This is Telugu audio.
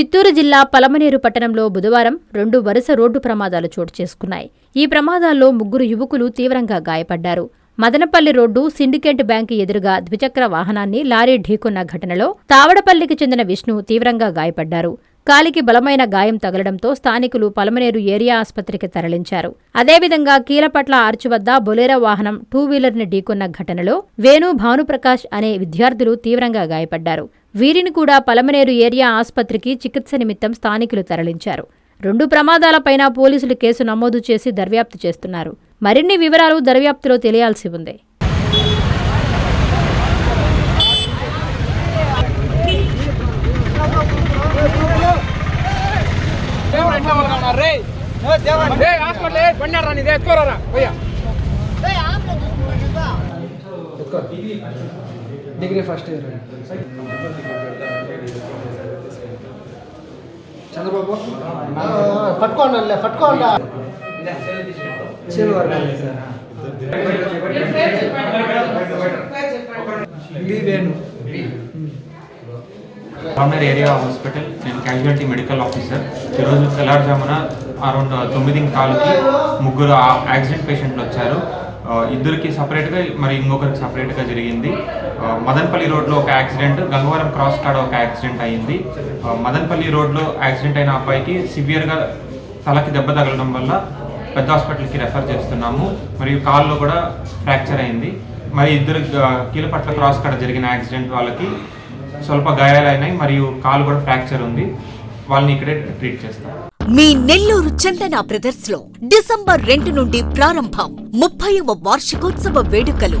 చిత్తూరు జిల్లా పలమనేరు పట్టణంలో బుధవారం రెండు వరుస రోడ్డు ప్రమాదాలు చోటు చేసుకున్నాయి. ఈ ప్రమాదాల్లో ముగ్గురు యువకులు తీవ్రంగా గాయపడ్డారు. మదనపల్లి రోడ్డు సిండికేట్ బ్యాంకు ఎదురుగా ద్విచక్ర వాహనాన్ని లారీ ఢీకొన్న ఘటనలో తావడపల్లికి చెందిన విష్ణు తీవ్రంగా గాయపడ్డారు. కాలికి బలమైన గాయం తగలడంతో స్థానికులు పలమనేరు ఏరియా ఆసుపత్రికి తరలించారు. అదేవిధంగా కీలపట్ల ఆర్చ్ వద్ద బొలేరా వాహనం టూ వీలర్ని ఢీకొన్న ఘటనలో వేణు భానుప్రకాష్ అనే విద్యార్థులు తీవ్రంగా గాయపడ్డారు. వీరిని కూడా పలమనేరు ఏరియా ఆసుపత్రికి చికిత్స నిమిత్తం స్థానికులు తరలించారు. రెండు ప్రమాదాలపైన పోలీసులు కేసు నమోదు చేసి దర్యాప్తు చేస్తున్నారు. మరిన్ని వివరాలు దర్యాప్తులో తెలియాల్సి ఉంది. రే రే హాస్పిటల్ బండారా నీదే ఎత్తుకోరా పోయా. Degree first year. చంద్రబాబు? పట్టుకోండి పట్టుకోండి. చిరు వరకు. Sir B Venu. Pulmonary area hospital నేను క్యాజువాలిటీ మెడికల్ ఆఫీసర్. ఈరోజు తెల్లారుజామున అరౌండ్ తొమ్మిది కాలుకి ముగ్గురు ఆ- యాక్సిడెంట్ పేషెంట్లు వచ్చారు. ఇద్దరికి సపరేట్గా మరి ఇంకొకరికి సపరేట్గా జరిగింది. మదన్పల్లి రోడ్లో ఒక యాక్సిడెంట్ గంగవరం క్రాస్ కాడ ఒక యాక్సిడెంట్ అయింది. మదన్పల్లి రోడ్లో యాక్సిడెంట్ అయిన అబ్బాయికి సివియర్గా తలకి దెబ్బ తగలడం వల్ల పెద్ద హాస్పిటల్కి రెఫర్ చేస్తున్నాము. మరియు కాల్లో కూడా ఫ్రాక్చర్ అయింది. మరి ఇద్దరు కీలపట్ల క్రాస్ కాడ జరిగిన యాక్సిడెంట్ వాళ్ళకి స్వల్ప గాయాలైనాయి మరియు కాలు కూడా ఫ్రాక్చర్ ఉంది. వాళ్ళని ఇక్కడే ట్రీట్ చేస్తారు మీ నెల్లూరు చందన బ్రదర్స్లో డిసెంబర్ రెండు నుండి ప్రారంభం ముప్పైవ వార్షికోత్సవ వేడుకలు.